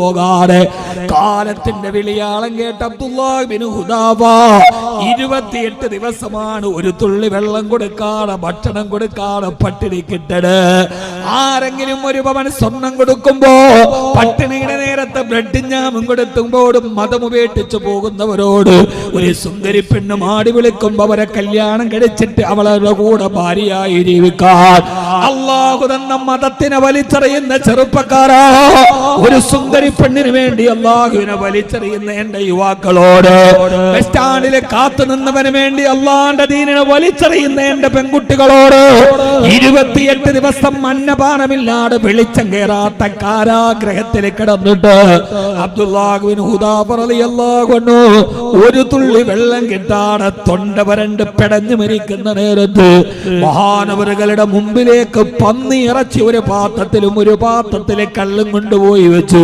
പോകാതെ കാലത്തിന്റെ വിളിയാളം കേട്ട അബ്ദുല്ലാഹിബിന് ഹുദാബ ഇരുപത്തിയെട്ട് ദിവസമാണ് ഒരു തുള്ളി വെള്ളം കൊടുക്കാതെ ഭക്ഷണം കൊടുക്കാതെ പട്ടിണി കിട്ടട് ആരെങ്കിലും ഒരു പവൻ സ്വർണം കൊടുക്കുമ്പോ പട്ടിണിയുടെ നേരത്തെ ബ്രെഡും ഞാമും കൊടുക്കുമ്പോഴും മതം ഉപേക്ഷിച്ചു പോകുന്നവരോട് ഒരു സുന്ദരി പെണ്ണ് മാടി വിളിക്കുമ്പോ അവരെ കല്യാണം കഴിച്ചിട്ട് അവളുടെ കൂടെ ഭാര്യയായി ജീവിക്കാൻ അള്ളാഹു തന്ന മതത്തിനെ വലിച്ചെറിയുന്ന ചെറുപ്പക്കാരാ. ഒരു സുന്ദരി പെണ്ണിന് വേണ്ടി അള്ളാഹുവിനെ വലിച്ചെറിയുന്ന എന്റെ യുവാക്കളോട് ബസ് കാത്തു നിന്നവന് വേണ്ടി അള്ളാന്റെ ദീനിനെ വലിച്ചെറിയുന്ന എന്റെ പെൺകുട്ടികളോട് ഇരുപത്തിയെട്ട് ദിവസം അന്നപാനമില്ലാതെ വെളിച്ചം കയറാത്ത കാരാഗ്രഹത്തിൽ കിടന്നിട്ട് അബ്ദുല്ലാഹുവിൻ ഒരു തുള്ളി വെള്ളം കിട്ടാതെ തൊണ്ട വരണ്ട് പെടഞ്ഞു മരിക്കുന്ന നേരത്ത് മഹാനവറുകളുടെ മുമ്പിലേക്ക് പന്നി ഇറച്ചി ഒരു പാത്രത്തിലും ഒരു പാത്രത്തിലെ കള്ളും കൊണ്ടുപോയി വെച്ചു